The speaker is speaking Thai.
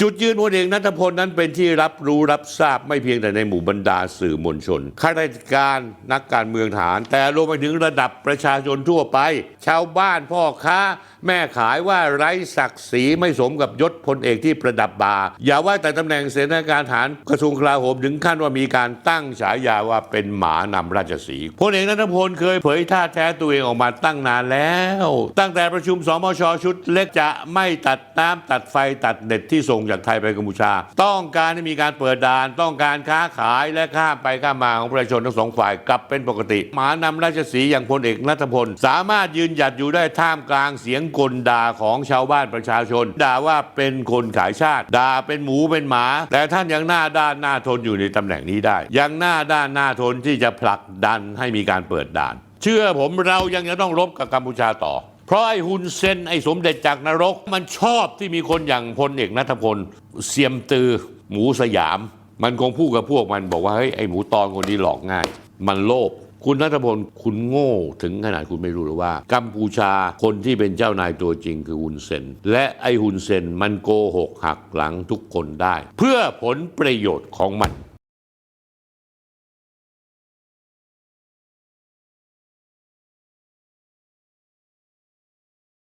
จุดยืนพลเอกนัทพลนั้นเป็นที่รับรู้รับทราบไม่เพียงแต่ในหมู่บรรดาสื่อมวลชนข้าราชการนักการเมืองทหารแต่รวมไปถึงระดับประชาชนทั่วไป ชาวบ้านพ่อค้า แม่ขายว่าไร้ศักดิ์ศรีไม่สมกับยศพลเอกที่ประดับบา อย่าว่าแต่ตำแหน่งเสนาการทหารกระทรวงกลาโหมถึงขั้นว่ามีการตั้งฉายาว่าเป็นหมานำราชสีพลเอกนัทพลเคยเผยท่าแท้ตัวเองออกมาตั้งนานแล้ว ตั้งแต่ประชุมสมชชุดเล็กจะไม่ตัดน้ำตัดไฟตัดเน็ตที่ส่งจากไทยไปกัมพูชา ต้องการให้มีการเปิดด่าน ต้องการค้าขายและข้ามไปข้ามมาของประชาชนทั้งสองฝ่ายกลับเป็นปกติหมานำราชสีอย่างพลเอกนัทพล สามารถยืนหยัดอยู่ได้ท่ามกลางเสียงกลด่าของชาวบ้านประชาชน ด่าว่าเป็นคนขายชาติ ด่าเป็นหมูเป็นหมา แต่ท่านยังหน้าด้านหน้าทนอยู่ในตำแหน่งนี้ได้ ยังหน้าด้านหน้าทนที่จะผลักดันให้มีการเปิดด่าน เชื่อผมเรายังจะต้องรบกับกัมพูชาต่อ เพราะไอ้ฮุนเซนไอ้สมเด็จจากนรก มันชอบที่มีคนอย่างพลเอกนัทพลเสียมตือ หมูสยาม มันคงพูดกับพวกมันบอกว่าเฮ้ยไอ้หมูตอนคนนี้หลอกง่าย มันโลภคุณนัทพลคุณโง่ถึงขนาดคุณไม่รู้หรือว่า กัมพูชาคนที่เป็นเจ้านายตัวจริงคือฮุนเซนและไอ้ฮุนเซนมันโกหกหักหลังทุกคนได้ เพื่อผลประโยชน์ของมัน